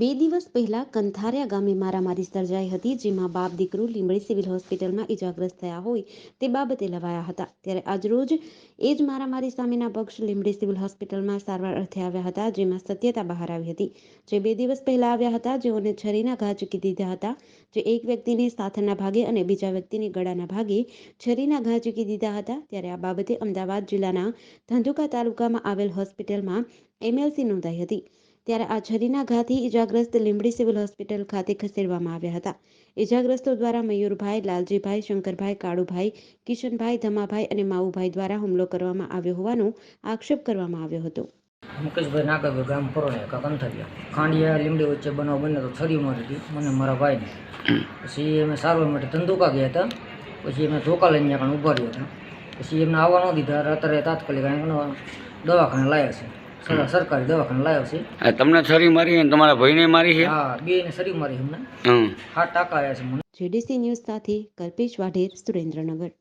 બે દિવસ પહેલા કંથારિયા ગામે મારામારી સર્જાઈ હતી, જેમાં બાપ દીકરો લીંબડી સિવિલ હોસ્પિટલમાં ઇજાગ્રસ્ત થયા હોય તે બાબતે લવાયા હતા. ત્યારે આજરોજ એ જ મારામારી સામેના પક્ષ લીંબડી સિવિલ હોસ્પિટલમાં સારવાર અર્થે આવ્યા હતા, જેમાં સત્યતા બહાર આવી હતી. જે બે દિવસ પહેલા આવ્યા હતા, જેઓને છરીના ઘા ચૂકી દીધા હતા, જે એક વ્યક્તિની સાથળના ભાગે અને બીજા વ્યક્તિની ગળાના ભાગે છરીના ઘા ચૂકી દીધા હતા, ત્યારે આ બાબતે અમદાવાદ જિલ્લાના ધંધુકા તાલુકામાં આવેલ હોસ્પિટલમાં એમએલસી નોંધાઈ હતી. ત્યારે આ છરીના ઘાથી ઇજાગ્રસ્ત લીંબડી સિવિલ હોસ્પિટલ ખાતે ખસેડવામાં આવ્યા હતા. ઇજાગ્રસ્તો દ્વારા મયુરભાઈ, લાલજીભાઈ, શંકરભાઈ, કાળુભાઈ, કિશનભાઈ, ધમાભાઈ અને માવુભાઈ દ્વારા હુમલો કરવામાં આવ્યો હોવાનો આક્ષેપ કરવામાં આવ્યો હતો. મુકેશભાઈ નાકાભાઈ ગામ પરોણે કાંક થયા ખાંડિયા લીમડી વચ્ચે બનાવ બન્યો તો છરી મારી હતી, મને મારા ભાઈને પછી અમે સારવાર માટે ધંધુકા ગયા હતા, પછી અમે ધોકા લઈને કણ ઊભા રહ્યા હતા. પછી એમને આવવા ન દીધા અત્યારે તાત્કાલિક દવાખાને લાવ્યા છે. સરકારી દવાખાને લાવ્યો છે. તમને છરી મારી અને તમારા ભાઈને મારી છે? હા બે ને શરીર મારી અમને. હા ટાકા ટાંકા આવ્યા છે મને. જેડીસી ન્યૂઝ સાથે કલ્પેશ વાઢેર સુરેન્દ્રનગર.